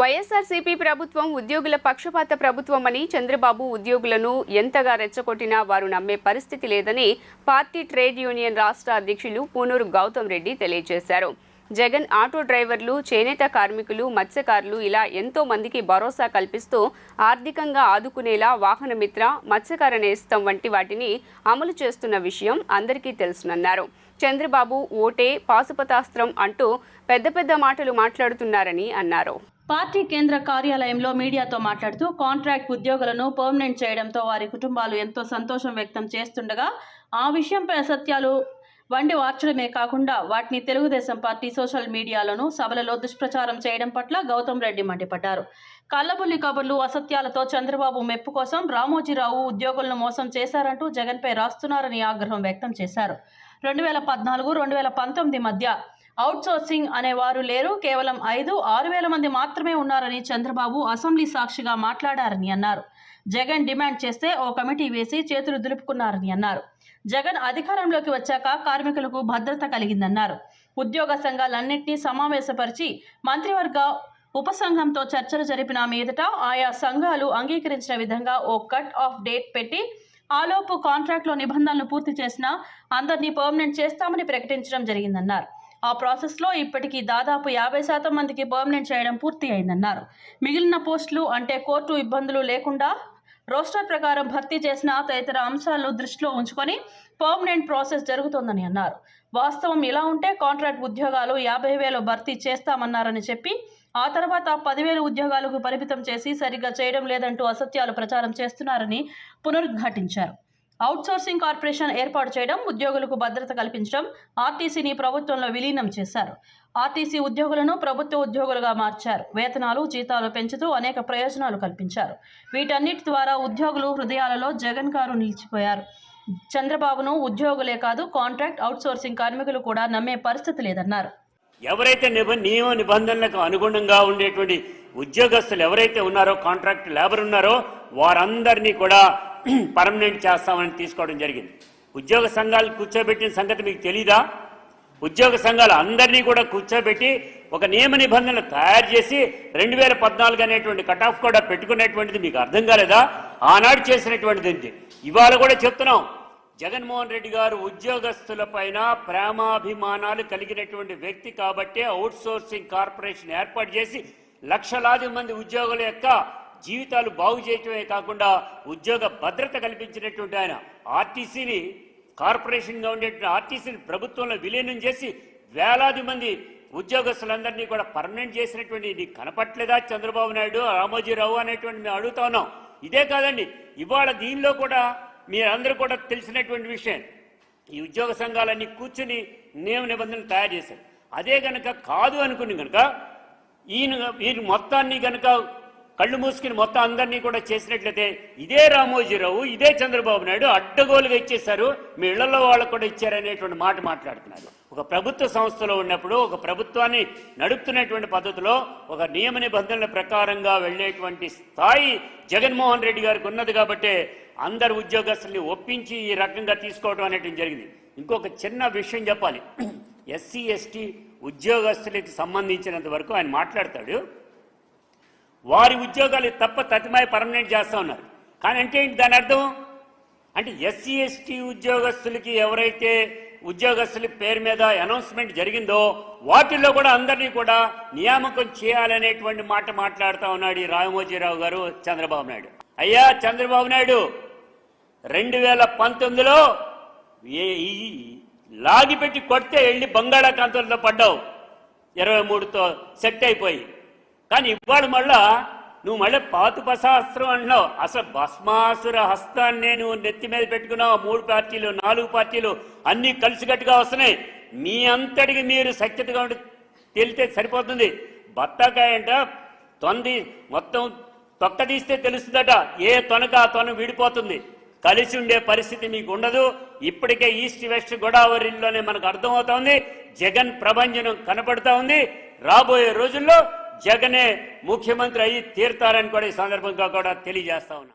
వైఎస్ఆర్సీపీ ప్రభుత్వం ఉద్యోగుల పక్షపాత ప్రభుత్వమని చంద్రబాబు ఉద్యోగులను ఎంతగా రెచ్చగొట్టినా వారు నమ్మే పరిస్థితి లేదని పార్టీ ట్రేడ్ యూనియన్ రాష్ట్ర అధ్యక్షులు పూనూరు గౌతమ్ రెడ్డి తెలియజేశారు. జగన్ ఆటో డ్రైవర్లు చేనేత కార్మికులు మత్స్యకారులు ఇలా ఎంతో మందికి భరోసా కల్పిస్తూ ఆర్థికంగా ఆదుకునేలా వాహనమిత్ర మత్స్యకార నేస్తం వంటి వాటిని అమలు చేస్తున్న విషయం అందరికీ తెలుసునన్నారు. చంద్రబాబు ఓటే పాశుపతాస్త్రం అంటూ పెద్ద పెద్ద మాటలు మాట్లాడుతున్నారని అన్నారు. పార్టీ కేంద్ర కార్యాలయంలో మీడియాతో మాట్లాడుతూ కాంట్రాక్ట్ ఉద్యోగులను పర్మనెంట్ చేయడంతో వారి కుటుంబాలు ఎంతో సంతోషం వ్యక్తం చేస్తుండగా ఆ విషయంపై అసత్యాలు వండి వార్చడమే కాకుండా వాటిని తెలుగుదేశం పార్టీ సోషల్ మీడియాలోనూ సభలలో దుష్ప్రచారం చేయడం పట్ల గౌతమ్ రెడ్డి మండిపడ్డారు. కళ్ళబుల్లి కబుర్లు అసత్యాలతో చంద్రబాబు మెప్పు కోసం రామోజీరావు ఉద్యోగులను మోసం చేశారంటూ జగన్పై రాస్తున్నారని ఆగ్రహం వ్యక్తం చేశారు. రెండు వేల పద్నాలుగు రెండు వేల పంతొమ్మిది మధ్య అవుట్సోర్సింగ్ అనేవారు లేరు. కేవలం ఐదు ఆరు వేల మంది మాత్రమే ఉన్నారని చంద్రబాబు అసెంబ్లీ సాక్షిగా మాట్లాడారని అన్నారు. జగన్ డిమాండ్ చేస్తే ఓ కమిటీ వేసి చేతులు దులుపుకున్నారని అన్నారు. జగన్ అధికారంలోకి వచ్చాక కార్మికులకు భద్రత కలిగిందన్నారు. ఉద్యోగ సంఘాలన్నింటినీ సమావేశపరిచి మంత్రివర్గ ఉపసంఘంతో చర్చలు జరిపిన మీదట ఆయా సంఘాలు అంగీకరించిన విధంగా ఓ కట్ ఆఫ్ డేట్ పెట్టి ఆలోపు కాంట్రాక్ట్లో నిబంధనలు పూర్తి చేసినా అందరినీ పర్మనెంట్ చేస్తామని ప్రకటించడం జరిగిందన్నారు. ఆ ప్రాసెస్లో ఇప్పటికీ దాదాపు యాభై శాతం మందికి పర్మనెంట్ చేయడం పూర్తి అయిందన్నారు. మిగిలిన పోస్టులు అంటే కోర్టు ఇబ్బందులు లేకుండా రోస్టర్ ప్రకారం భర్తీ చేసిన తదితర అంశాలను దృష్టిలో ఉంచుకొని పర్మనెంట్ ప్రాసెస్ జరుగుతోందని అన్నారు. వాస్తవం ఇలా ఉంటే కాంట్రాక్ట్ ఉద్యోగాలు యాభై వేలు భర్తీ చేస్తామన్నారని చెప్పి ఆ తర్వాత పదివేలు ఉద్యోగాలకు పరిమితం చేసి సరిగ్గా చేయడం లేదంటూ అసత్యాలు ప్రచారం చేస్తున్నారని పునరుద్ఘాటించారు. అవుట్సోర్సింగ్ కార్పొరేషన్ ఏర్పాటు చేయడం ఉద్యోగులకు భద్రత కల్పించడం ఆర్టీసీని ప్రభుత్వంలో విలీనం చేశారు. ఆర్టీసీ ఉద్యోగులను ప్రభుత్వ ఉద్యోగులుగా మార్చారు. వేతనాలు జీతాలు పెంచుతూ అనేక ప్రయోజనాలు కల్పించారు. వీటన్నిటి ద్వారా ఉద్యోగులు హృదయాలలో జగన్ గారు నిలిచిపోయారు. చంద్రబాబును ఉద్యోగులే కాదు కాంట్రాక్ట్ అవుట్సోర్సింగ్ కార్మికులు కూడా నమ్మే పరిస్థితి లేదన్నారు. ఎవరైతే నిబ నియమ నిబంధనలకు అనుగుణంగా ఉండేటువంటి ఉద్యోగస్తులు ఎవరైతే ఉన్నారో కాంట్రాక్ట్ లేబర్ ఉన్నారో వారందరినీ కూడా పర్మనెంట్ చేస్తామని తీసుకోవడం జరిగింది. ఉద్యోగ సంఘాలు కూర్చోబెట్టిన సంగతి మీకు తెలీదా? ఉద్యోగ సంఘాలు అందరినీ కూడా కూర్చోబెట్టి ఒక నియమ నిబంధనలు తయారు చేసి రెండు వేల పద్నాలుగు అనేటువంటి కట్ ఆఫ్ కూడా పెట్టుకునేటువంటిది మీకు అర్థం కాలేదా? ఆనాడు చేసినటువంటిది ఇవాళ కూడా చెప్తున్నాం. జగన్మోహన్ రెడ్డి గారు ఉద్యోగస్తుల పైన ప్రేమాభిమానాలు కలిగినటువంటి వ్యక్తి కాబట్టే అవుట్ సోర్సింగ్ కార్పొరేషన్ ఏర్పాటు చేసి లక్షలాది మంది ఉద్యోగుల యొక్క జీవితాలు బాగు చేయటమే కాకుండా ఉద్యోగ భద్రత కల్పించినటువంటి ఆయన ఆర్టీసీని కార్పొరేషన్గా ఉండేటువంటి ఆర్టీసీని ప్రభుత్వంలో విలీనం చేసి వేలాది మంది ఉద్యోగస్తులందరినీ కూడా పర్మనెంట్ చేసినటువంటి ఇది కనపట్లేదా చంద్రబాబు నాయుడు రామోజీరావు అనేటువంటి మేము అడుగుతా ఉన్నాం. ఇదే కాదండి ఇవాళ దీనిలో కూడా మీరందరూ కూడా తెలిసినటువంటి విషయం. ఈ ఉద్యోగ సంఘాలన్నీ కూర్చుని నియమ నిబంధనలు తయారు చేశారు. అదే గనక కాదు అనుకుని గనక ఈయన ఈయన మొత్తాన్ని గనక కళ్ళు మూసుకుని మొత్తం అందరినీ కూడా చేసినట్లయితే ఇదే రామోజీరావు ఇదే చంద్రబాబు నాయుడు అడ్డగోలుగా ఇచ్చేశారు. మీ ఇళ్ళలో వాళ్ళకు కూడా ఇచ్చారనేటువంటి మాట మాట్లాడుతున్నారు. ఒక ప్రభుత్వ సంస్థలో ఉన్నప్పుడు ఒక ప్రభుత్వాన్ని నడుపుతున్నటువంటి పద్ధతిలో ఒక నియమ నిబంధనల ప్రకారంగా వెళ్ళేటువంటి స్థాయి జగన్మోహన్ రెడ్డి గారికి ఉన్నది కాబట్టి అందరు ఉద్యోగస్తుల్ని ఒప్పించి ఈ రకంగా తీసుకోవడం అనేటువంటి జరిగింది. ఇంకొక చిన్న విషయం చెప్పాలి. ఎస్సీ ఎస్టీ ఉద్యోగస్తులకి సంబంధించినంత వరకు ఆయన మాట్లాడతాడు. వారి ఉద్యోగాలు తప్ప తతిమాయి పర్మనెంట్ చేస్తా ఉన్నారు. కానీ అంటే ఏంటి దాని అర్థం? అంటే ఎస్సీ ఎస్టీ ఉద్యోగస్తులకి ఎవరైతే ఉద్యోగస్తుల పేరు మీద అనౌన్స్మెంట్ జరిగిందో వాటిల్లో కూడా అందరినీ కూడా నియామకం చేయాలనేటువంటి మాట మాట్లాడుతూ ఉన్నాడు ఈ రామోజీరావు గారు చంద్రబాబు నాయుడు. అయ్యా చంద్రబాబు నాయుడు రెండు వేల పంతొమ్మిదిలో ఏ- ఈ లాగిపెట్టి కొడితే వెళ్ళి బంగాళాఖాతంలో పడ్డావు. ఇరవై మూడుతో సెట్ అయిపోయి. కానీ ఇవాళ మళ్ళా నువ్వు మళ్ళీ పాతుపశాస్త్రం అంటున్నావు. అసలు భస్మాసుర హస్తాన్నే నువ్వు నెత్తి మీద పెట్టుకున్నావు. మూడు పార్టీలు నాలుగు పార్టీలు అన్ని కలిసికట్టుగా వస్తున్నాయి. మీ అంతటికి మీరు సఖ్యతగా ఉండి తేలితే సరిపోతుంది. బత్తాకాయ అంట తొంది మొత్తం తొక్క తీస్తే తెలుస్తుందట. ఏ తొనక ఆ తొన విడిపోతుంది. కలిసి ఉండే పరిస్థితి మీకు ఉండదు. ఇప్పటికే ఈస్ట్ వెస్ట్ గోదావరిలోనే మనకు అర్థమవుతోంది జగన్ ప్రభంజనం కనపడతా ఉంది. రాబోయే రోజుల్లో జగనే ముఖ్యమంత్రి అయ్యి తీరుతారని కూడా ఈ సందర్భంగా కూడా తెలియజేస్తా ఉన్నా